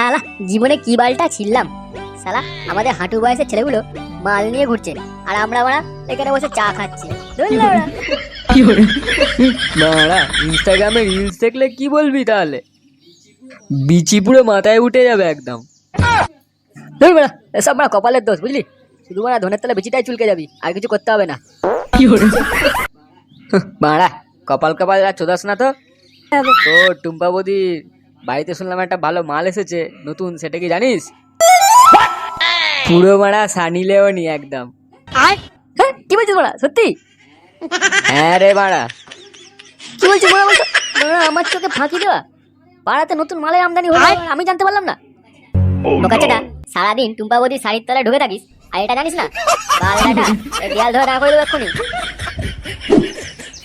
সালা জীবনে কি বালটা ছিললাম সালা আমাদের হাঁটু বয়সের ছেলেগুলো মাল নিয়ে ঘুরছে আর আমরা আমরা এখানে বসে চা খাচ্ছি। মারা ইনস্টাগ্রামে রিলস দেখলে কি বলবি তাহলে? বিচি পুরো মাথায় উঠে যাবে একদম। ধর বেড়া এসব আমরা কপালের দোষ বুঝলি? শুধু মারা ধনের তলে বিচিটাই চুলকে যাবি আর কিছু করতে হবে না। মারা কপাল কপাল আর চোদাস না তো? তো টুম্পা বৌদি বাড়িতে শুনলাম একটা ভালো মাল এসেছে নতুন সেটা কি জানিস? পুরো মারা সানি লেওনি একদম। হ্যাঁ কি বলছিস বড়া সত্যি? হ্যাঁ রে বাড়া কি বলছিস বড়া বলছো? বড়া, আমার চোখে ফাঁকি দেওয়া? পাড়াতে নতুন মালের আমদানি হলো আমি জানতে পারলাম না। বোকাচোদা সারাদিন টুম্পা বৌদি শাড়ির তলায় ঢুকে থাকিস আর এটা জানিস না? বাংলাটা দেয়াল ধরে করে দেবো এক্ষুনি।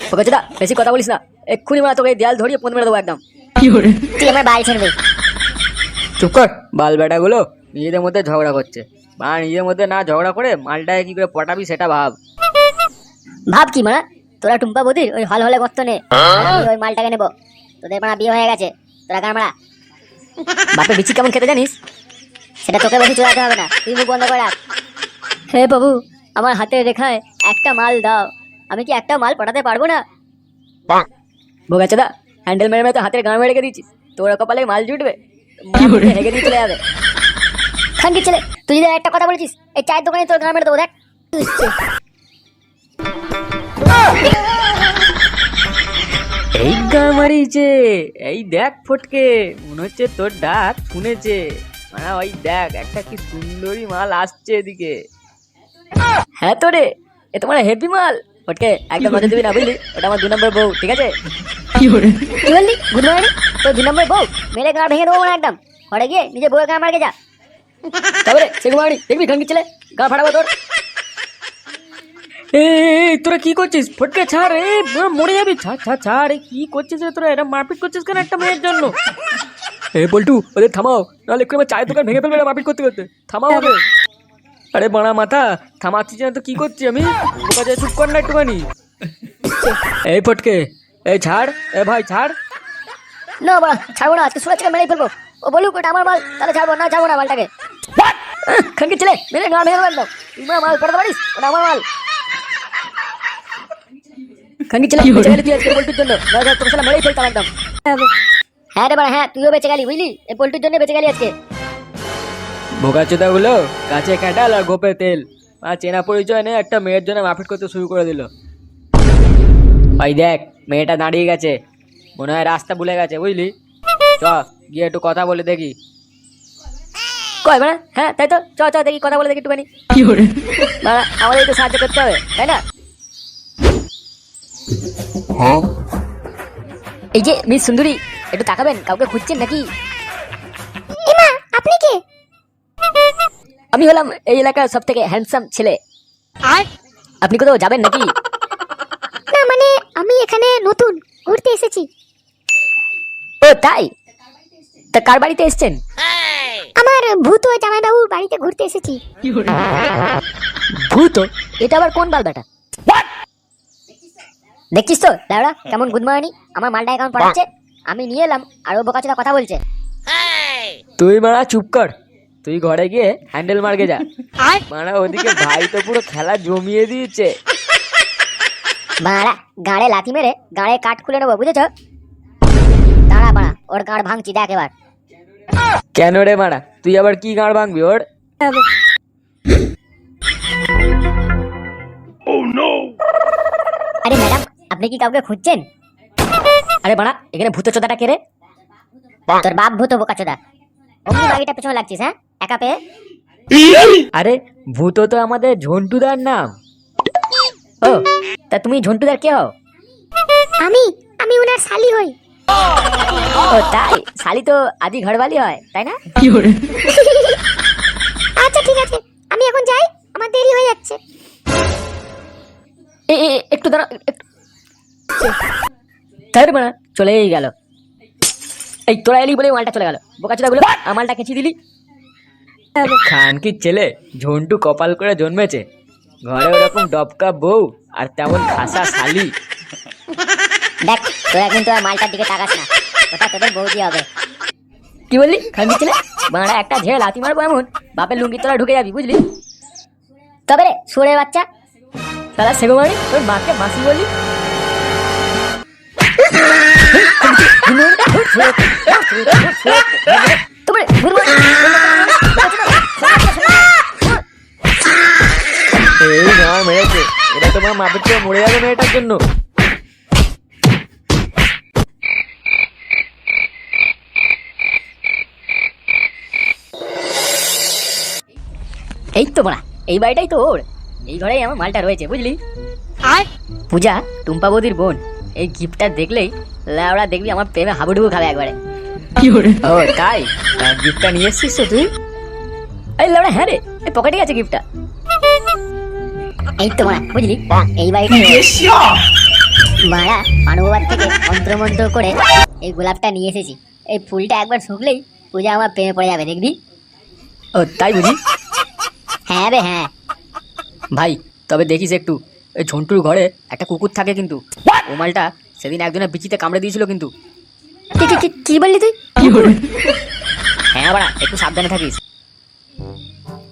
বোকাচোদা বেশি কথা বলিস না এক্ষুনি মারা তোকে দেয়াল ধরিয়ে ফোন মেরে দেবো একদম। তুই আমার বাল ছেড়বে চুপ কর বাল বেটাগুলো নিজেদের মধ্যে ঝগড়া করছে। বা নিজেদের মধ্যে না ঝগড়া করে মালটাকে কি করে পটাবি সেটা ভাব। ভাব কি মারা তোরা টুম্পা বৌদির ওই হল হলে গর্ত নে। আমি ওই মালটাকে নেব। তোদের মারা বিয়ে হয়ে গেছে। তোরা কার মারা? বাপের বিচি কেমন খেতে জানিস? সেটা তোকে বেশি চড়াতে হবে না। তুই মুখ বন্ধ করে রাখ। হে বাবু আমার হাতে রেখায় একটা মাল দাও। আমি কি একটা মাল পাঠাতে পারব না? বোগাচোদা হ্যান্ডেল মেরে মেরে তো হাতের গাঁ মেরে রেখে দিয়েছিস। তোর কপালে মাল জুটবে। মাল দিয়ে চলে যাবে। খানকি ছেলে তুই যদি একটা কথা বলেছিস এই চায়ের দোকানে তোর গাঁ মেরে দেবো দেখ। এই গা মারিছে এই দেখ ফটকে মনে হচ্ছে তোর ডাক শুনেছে। মানে ওই দেখ একটা কি সুন্দরী মাল আসছে এদিকে। হ্যাঁ তো রে এ তোমার হেভি মাল? ওটকে একদম নজর দিবি না বুঝলি? ওটা আমার দু নম্বর বউ ঠিক আছে? কি বললি? গুড মর্নিং তো দু নম্বর বউ মেরে গা ভেঙে দেবো একদম। ঘরে গিয়ে নিজে বউয়ের গা মারকে যা। তারপরে দেখবি ছেলে গা ফাটাবো তোর। এই, তোরা কি করছিস? ফটকে ছাড় এ মরে যাবি। ছাড় ছাড় ছাড় কি করছিস রে তোরা? এটা মারপিট করছিস কেন একটা মেয়ের জন্য? এ বল্টু ওদের থামাও। নাহলে একটু আমার চায়ের দোকান ভেঙে ফেলবে মারপিট করতে করতে। থামাও ওদের আরে বাড়া মাথা থামাচ্ছিস না তো কি করছি আমি? বোকা যায় চুপ কর না একটুখানি। এই ফটকে এই ছাড় এ ভাই ছাড়। না বাবা ছাড়বো না আজকে সুরাজকে মেরেই ফেলব। ও বলুক ওটা আমার মাল তাহলে ছাড়বো না ছাড়বো না মালটাকে। খাঙ্কি ছেলে মেরে গা ভেঙে দেবো একদম মাল পড়াতে পারিস? ওটা আমার মাল। খাঙ্কি ছেলে বেঁচে গেলি তুই আজকে পোল্টুর জন্য। তোর সাথে মেরেই ফেলতাম একদম। হ্যাঁ রে বাড়া হ্যাঁ তুইও বেঁচে গেলি বুঝলি? এই পোল্টুর জন্য বেঁচে গেলি আজকে। বোকাচোদা গুলো কাছে ক্যাটাল আর গোপে তেল। আর চেনা পরিচয় নেই একটা মেয়ের জন্য মারপিট করতে শুরু করে দিল। ভাই দেখ মেয়েটা দাঁড়িয়ে গেছে। মনে হয় রাস্তা ভুলে গেছে বুঝলি? চ গিয়ে একটু কথা বলে দেখি। কয় বাড়া হ্যাঁ তাই তো। চ চ দেখি কথা বলে দেখি একটুখানি। আমাদের একটু সাহায্য করতে হবে তাই না? এই যে মিস সুন্দরী একটু তাকাবেন কাউকে খুঁজছেন নাকি? আপনি কে? আমি হলাম এই এলাকার সব থেকে হ্যান্ডসাম ছেলে আপনি কোথাও যাবেন নাকি? না মানে আমি এখানে নতুন ঘুরতে এসেছি। ও তাই? তা কার বাড়িতে এসেছেন? আমার ভূত ও জামাইবাবুর বাড়িতে ঘুরতে এসেছি। ভূত? এটা আবার কোন বাল বেটা দেখছিস তো দাদা কেমন গুড মর্নিং আমার মালটা এখন পড়াচ্ছে। আমি নিয়ে এলাম আর ও বোকাচোদা কথা বলছে। তুই মারা চুপ কর। তুই ঘরে গিয়ে হ্যান্ডেল মার্কে যা। মারা ওদিকে ভাই তো পুরো খেলা জমিয়ে দিয়েছে। বাড়া গাড়ে লাথি মেরে গাড়ে কাঠ খুলে নেব বুঝেছ? দাঁড়া বাড়া ওর গাড় ভাঙছি দেখ এবার। কেন রে মারা? তুই আবার কি গাড় ভাঙবি ওর? আরে ম্যাডাম আপনি কি কাউকে খুঁজছেন? আরে বাড়া এখানে ভূত চোদাটা কে রে? তোর বাপ ভূত বোকাচোদা অমনি বাড়িটা পেছনে লাগছিস হ্যাঁ? একা পেয়ে? আরে ভূত তো আমাদের ঝন্টুদার নাম। ও তা তুমি ঝন্টুদার কে হও? আমি আমি ওনার শালি হই। ও তাই? শালি তো আদি ঘরবালি হয় তাই না? আচ্ছা ঠিক আছে। আমি এখন যাই আমার দেরি হয়ে যাচ্ছে। এ, এ, একটু দাঁড়া একটু। তাই মানে চলেই গেল। এই তোরা এলি বলে মালটা চলে গেল। বোকাচোদা গুলো আমালটা কেচি দিলি। খান কি ছেলে ঝন্টু কপাল করে জন্মেছে ঘরে ওরকম ডবকা বউ আর তেমন খাসা শালি দেখ তোরা কিন্তু আর মালটার দিকে তাকাস না ওটা তোদের বৌদি হবে কি বললি খানকি ছেলে বাড়া একটা হাতি মারবো এমন বাপের লুঙ্গির তলা ঢুকে যাবি বুঝলি তবে রে সুরে বাচ্চা তাহলে সেগো মারি তোর মাকে মাসি বললি তবে ঘুরবো এই না মেরেছে এটা তোমার মাপের চেয়ে মরে যাবে মেয়েটার জন্য এই তো বড়া এই বাড়িটাই তো ওর এই ঘরেই আমার মালটা রয়েছে বুঝলি পূজা টুম্পা বৌদির বোন এই গিফটটা দেখলেই লাউড়া দেখবি আমার প্রেমে হাবুডুবু খাবে একবারে ও তাই গিফটটা নিয়ে এসছিস তো তুই এই লাউড়া হ্যাঁ রে এই পকেটে আছে গিফটটা এই তো মারা বুঝলি? এই বাড়িটা মারা মানববার থেকে মন্ত্রমন্ত্র করে এই গোলাপটা নিয়ে এসেছি। এই ফুলটা একবার শুকলেই পূজা আমার প্রেমে পড়ে যাবে দেখবি? ও তাই বুঝি? হ্যাঁ রে হ্যাঁ। ভাই তবে দেখিস একটু ওই ঝন্টুর ঘরে একটা কুকুর থাকে কিন্তু। ও মালটা সেদিন একজনের বিচিতে কামড়ে দিয়েছিল কিন্তু। কি- বললি তুই? হ্যাঁ বাড়া একটু সাবধানে থাকিস।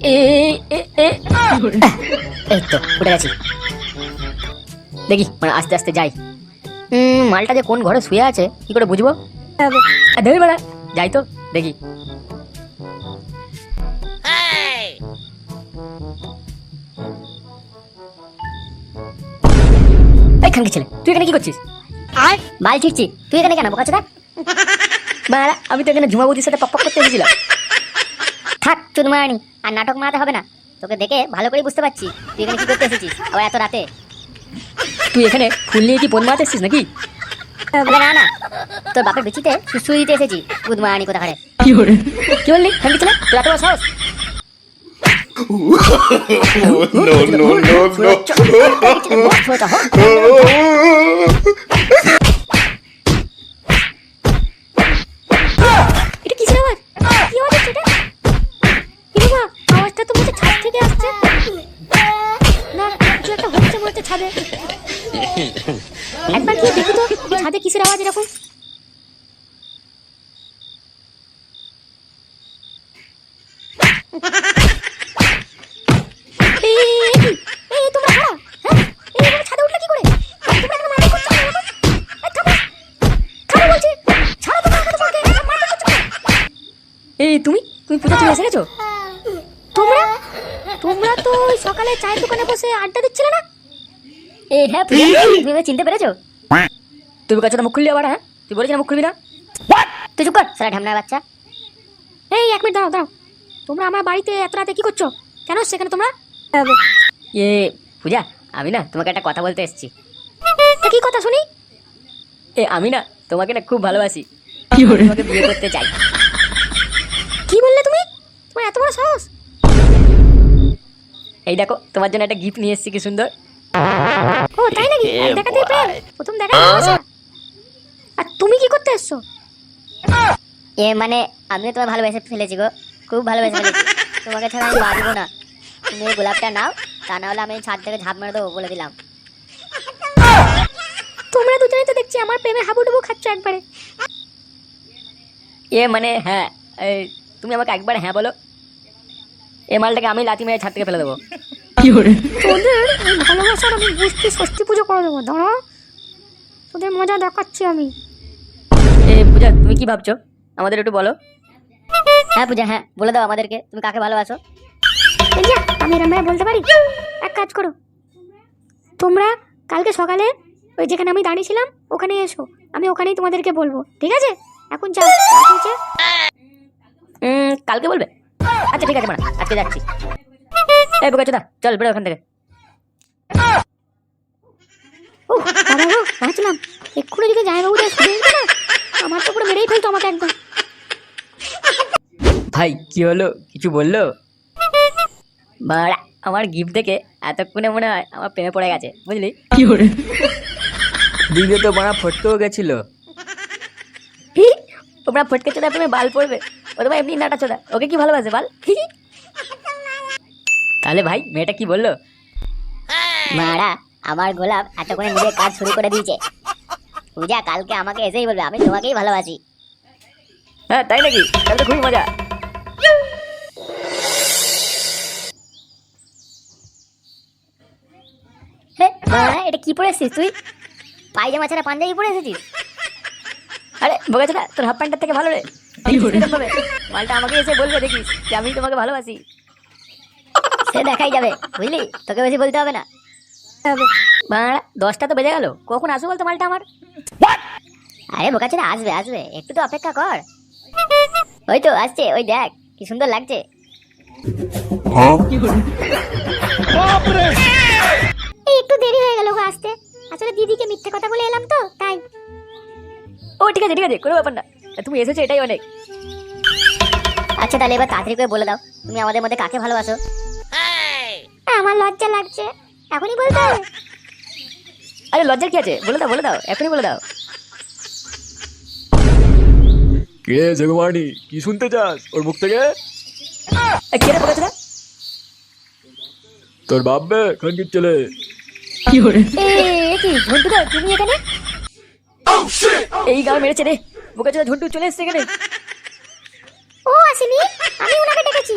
এই তো উঠে গেছি। দেখি মানে আস্তে আস্তে যাই। মালটা যে কোন ঘরে শুয়ে আছে কি করে বুঝব? বাড়া যাই তো দেখি। এই ছেলে তুই এখানে কি করছিস? আর? বাল ঠিকছি তুই এখানে কেন বোকা চোদা আমি তো এখানে ঝুমাবুদির সাথে পক করতে এসেছিলাম। থাক চুদ মারানি আর নাটক মারাতে হবে না তোকে দেখে ভালো করে বুঝতে পারছি তুই এখানে কি করতে এসেছিস আবার এত রাতে তুই এখানে ফুল নিয়ে কি পন মারতে এসছিস নাকি না না তোর বাপের বিচিতে সুসুই দিতে এসেছি চুদ কোথা করে কি বললি খানকি ছেলে তোর এত সাহস no, no, no, no. এরকম? মারপিট আওয়াজ কেন? এই তুমি? তুমি পূজা চলে এসে গেছো? তোমরা? তোমরা তো সকালে চায়ের দোকানে বসে আড্ডা দিচ্ছিলে না? হ্যাঁ তুমি চিনতে পেরেছ? তুমি কাছে মুখ খুললি আবার হ্যাঁ? তুই বলেছিস না মুখ খুলবি না? তুই চুপ কর সারা ঢামনার বাচ্চা। এই এক মিনিট দাঁড়াও দাঁড়াও। তোমরা আমার বাড়িতে এত রাতে কি করছ? কেন সেখানে তোমরা? এ পূজা আমি না তোমাকে একটা কথা বলতে এসেছি। কি কথা শুনি? এ আমি না তোমাকে না খুব ভালোবাসি। তোমাকে বিয়ে করতে চাই। কি বললে তুমি? তোমার এত বড় সাহস। এই দেখো তোমার জন্য একটা গিফট নিয়ে এসেছি কি সুন্দর। ও তাই নাকি? এক দেখাতেই প্রেম। প্রথম দেখা আর তুমি কি করতে এসছো এ মানে আমিও তোমায় ভালোবেসে ফেলেছি গো। খুব ভালোবেসে ফেলেছি। তোমাকে ছাড়া আমি বাঁচবো না। তুমি এই গোলাপটা নাও তা না হলে আমি ছাদ থেকে ঝাঁপ মেরে দেবো বলে দিলাম। তোমরা দুজনেই তো দেখছি আমার প্রেমে হাবুডুবু খাচ্ছ একবারে। এ মানে হ্যাঁ এই তুমি আমাকে একবার হ্যাঁ বলো। এ মালটাকে আমি লাথি মেরে ছাদ থেকে ফেলে দেবো। তোদের ভালোবাসার আমি বুঝতে ষষ্ঠী পুজো করে দেবো দাঁড়া তোদের মজা দেখাচ্ছি আমি। পূজা তুমি কি ভাবছ? আমাদের একটু বলো। হ্যাঁ পূজা হ্যাঁ বলে দাও আমাদেরকে। তুমি কাকে ভালোবাসো? আমি এরম বলতে পারি? এক কাজ করো। তোমরা কালকে সকালে ওই যেখানে আমি দাঁড়িয়েছিলাম ওখানে এসো। আমি ওখানেই তোমাদেরকে বলব ঠিক আছে? এখন যাও কালকে বলবে? আচ্ছা ঠিক আছে মানে আজকে যাচ্ছি। এই বোকা চোদা চল বেরো ওখান থেকে। ও বাবা গো এক্ষুনি যদি নিত না আমার তো পুরো মেরেই ফেলতো আমাকে একদম। ভাই কি হলো? কিছু বলল? বাড়া আমার গিফট দেখে এতক্ষণে মনে হয় আমার প্রেমে পড়ে গেছে বুঝলি? কি করে? দিদি তো বাড়া ফটকেও গেছিল। তোমরা ফটকে চোদা প্রেমে বাল পড়বে ও তোমার এমনি নাটা চোদা ওকে কি ভালোবাসে বাল? তাহলে ভাই মেয়েটা কি বলল? মারা আমার গোলাপ এতক্ষণে নিজের কাজ শুরু করে দিয়েছে। পূজা কালকে আমাকে এসেই বলবে আমি তোমাকেই ভালোবাসি। হ্যাঁ তাই নাকি? তাহলে তো খুবই মজা। এটা কি পরে এসেছিস তুই? পায়জামা ছাড়া পাঞ্জাবি পরে এসেছিস? আরে বোকাচোদা তোর হাফ প্যান্টের থেকে ভালো রে। মালটা আমাকে এসে বলবে দেখিস যে আমি তোমাকে ভালোবাসি। সে দেখাই যাবে বুঝলি? তোকে বেশি বলতে হবে না। বাড়া দশটা তো বেজে গেল। কখন আসবে বলতো মালটা আমার? আরে বোকাচোদা আসবে আসবে। একটু তো অপেক্ষা কর। ওই তো আসছে ওই দেখ কি সুন্দর লাগছে। এই একটু দেরি হয়ে গেল গো আসতে। আসলে দিদিকে মিথ্যে কথা বলে এলাম তো তাই। ও ঠিক আছে ঠিক আছে কোনো ব্যাপার না। তুমি এসেছ এটাই অনেক। আচ্ছা তাহলে এবার তাড়াতাড়ি করে বলে দাও। তুমি আমাদের মধ্যে কাকে ভালোবাসো? আমার লজ্জা লাগছে। এখনই বলতে হবে আরে লজ্জার কি আছে? বলে দাও বলে দাও এখনই বলে দাও। কে জগমানি কি শুনতে চাস ওর মুখ থেকে? এ, কে রে বলেছে তোর ভাববে খানকির ছেলে। এ এ কি ঝন্টুদা তুমি এখানে? এই গাল মেরেছে রে। বোকা চোদা ঝন্টু চলে এসছে এখানে। ও আসেনি? আমি ওনাকে ডেকেছি।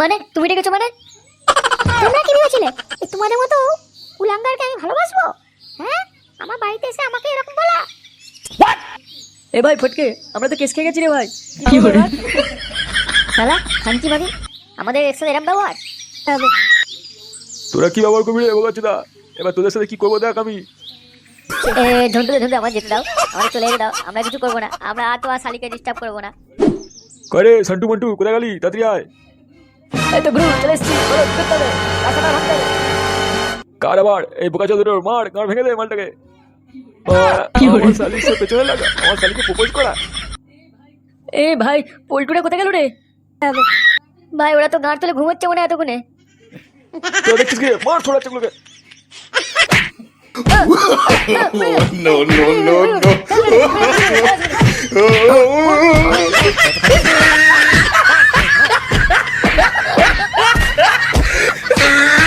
মানে তুমি ডেকেছো মানে? তোমরা কি ভেবেছিলে? তোমাদের মতো উলাঙ্গারকে আমি ভালোবাসবো? হ্যাঁ? আমার বাড়িতে এসে আমাকে এরকম বলা। এ ভাই ফটকে আমরা তো কেস খেয়ে গেছি রে ভাই। কি করে শালা শান্তি ভাবি আমাদের একসাথে এরম ব্যবহার। তবে তোরা কি ব্যবহার করবি রে বোকাচোদা এবার তোদের সাথে কি করব দেখ আমি। এ ঝন্টু ঝন্টু আমার যেতে দাও। আমাদের চলে যেতে দাও। আমরা কিছু করব না। আমরা আর তো আর শালিকে ডিস্টার্ব করব না। করে সন্টু মন্টু কোথায় গেলি? তাড়াতাড়ি আয়। এই তো গ্রুপ চলে এসছি বলো কি করতে হবে রাস্তাটা ভাঙতে হবে কার আবার এই বোকাচোদা মার গাঁড় ভেঙে দে মালটাকে আমার শালির সাথে চলে লাগা আমার শালিকে প্রপোজ করা এ ভাই পোল্টুটা কোথায় গেল রে ভাই ওরা তো গাঁট তুলে ঘুমোচ্ছে মনে হয় এতক্ষণে তো দেখছিস কি মার ছোড়া চোখগুলোকে no, no, no, no. Ah!